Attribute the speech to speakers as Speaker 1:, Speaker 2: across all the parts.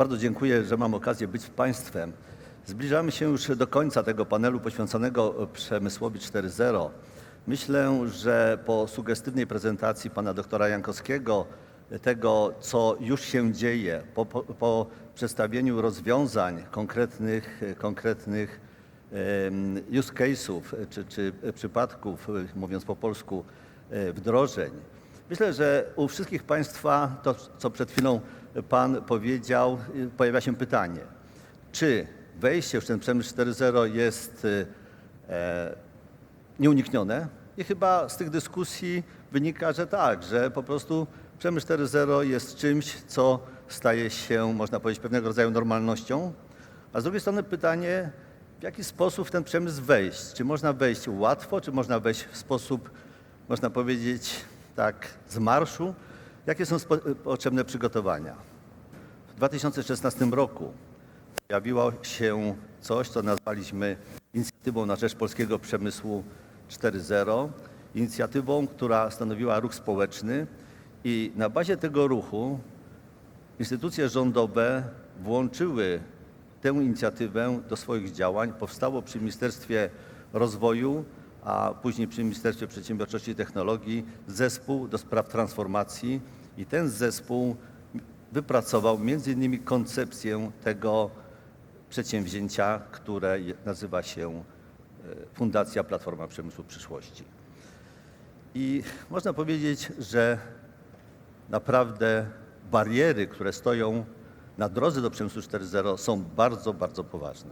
Speaker 1: Bardzo dziękuję, że mam okazję być z Państwem. Zbliżamy się już do końca tego panelu poświęconego przemysłowi 4.0. Myślę, że po sugestywnej prezentacji pana doktora Jankowskiego, tego co już się dzieje, po, po, po przedstawieniu rozwiązań konkretnych, konkretnych use case'ów czy, czy przypadków, mówiąc po polsku, e, wdrożeń, Myślę, że u wszystkich Państwa to, co przed chwilą Pan powiedział, y, pojawia się pytanie, czy wejście w ten przemysł 4.0 jest y, e, nieuniknione? I chyba z tych dyskusji wynika, że tak, że po prostu przemysł 4.0 jest czymś, co staje się, można powiedzieć, pewnego rodzaju normalnością. A z drugiej strony pytanie, w jaki sposób w ten przemysł wejść? Czy można wejść łatwo, czy można wejść w sposób, można powiedzieć, tak z marszu? Jakie są potrzebne przygotowania? W 2016 roku pojawiło się coś, co nazwaliśmy inicjatywą na rzecz polskiego przemysłu 4.0, inicjatywą, która stanowiła ruch społeczny i na bazie tego ruchu instytucje rządowe włączyły tę inicjatywę do swoich działań. Powstało przy Ministerstwie Rozwoju, a później przy Ministerstwie Przedsiębiorczości i Technologii zespół do spraw transformacji i ten zespół wypracował między innymi koncepcję tego przedsięwzięcia, które nazywa się e, Fundacja Platforma Przemysłu Przyszłości. I można powiedzieć, że naprawdę bariery, które stoją na drodze do przemysłu 4.0 są bardzo, bardzo poważne.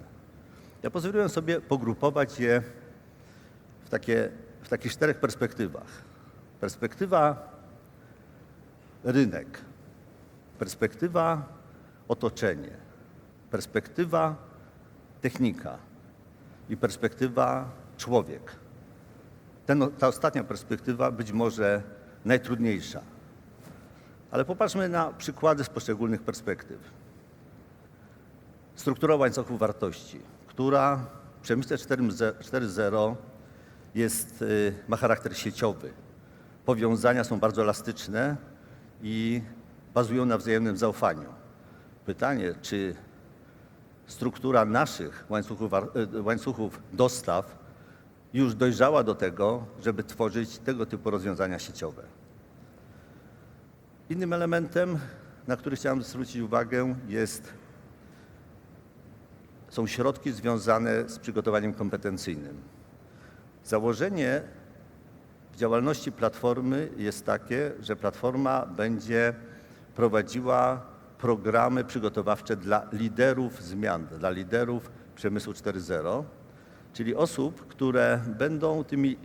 Speaker 1: Ja pozwoliłem sobie pogrupować je w, takie, w takich czterech perspektywach. Perspektywa rynek, perspektywa otoczenie, perspektywa technika i perspektywa człowiek. Ten, ta ostatnia perspektywa być może najtrudniejsza. Ale popatrzmy na przykłady z poszczególnych perspektyw. Struktura łańcuchu wartości, która w przemyśle 4.0 jest, y, ma charakter sieciowy. Powiązania są bardzo elastyczne i bazują na wzajemnym zaufaniu. Pytanie, czy struktura naszych łańcuchów, y, łańcuchów dostaw już dojrzała do tego, żeby tworzyć tego typu rozwiązania sieciowe. Innym elementem, na który chciałem zwrócić uwagę, jest, są środki związane z przygotowaniem kompetencyjnym. Założenie działalności platformy jest takie, że platforma będzie prowadziła programy przygotowawcze dla liderów zmian, dla liderów przemysłu 4.0, czyli osób, które będą tymi,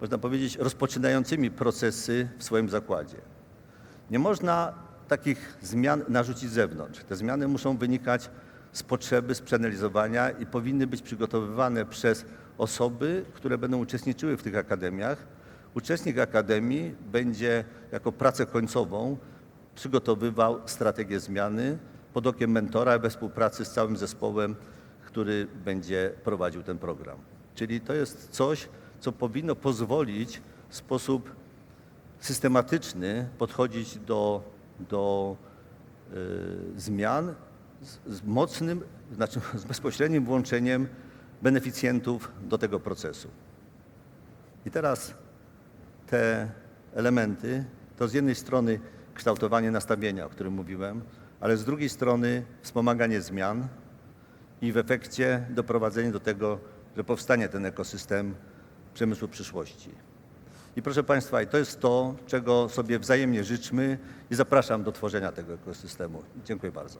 Speaker 1: można powiedzieć, rozpoczynającymi procesy w swoim zakładzie. Nie można takich zmian narzucić z zewnątrz. Te zmiany muszą wynikać z potrzeby, z przeanalizowania i powinny być przygotowywane przez osoby, które będą uczestniczyły w tych akademiach. Uczestnik akademii będzie jako pracę końcową przygotowywał strategię zmiany pod okiem mentora we współpracy z całym zespołem, który będzie prowadził ten program. Czyli to jest coś, co powinno pozwolić w sposób systematyczny podchodzić do, do y, zmian z, mocnym, znaczy z bezpośrednim włączeniem beneficjentów do tego procesu. I teraz te elementy to z jednej strony kształtowanie nastawienia, o którym mówiłem, ale z drugiej strony wspomaganie zmian i w efekcie doprowadzenie do tego, że powstanie ten ekosystem przemysłu przyszłości. I proszę Państwa, to jest to, czego sobie wzajemnie życzmy i zapraszam do tworzenia tego ekosystemu. Dziękuję bardzo.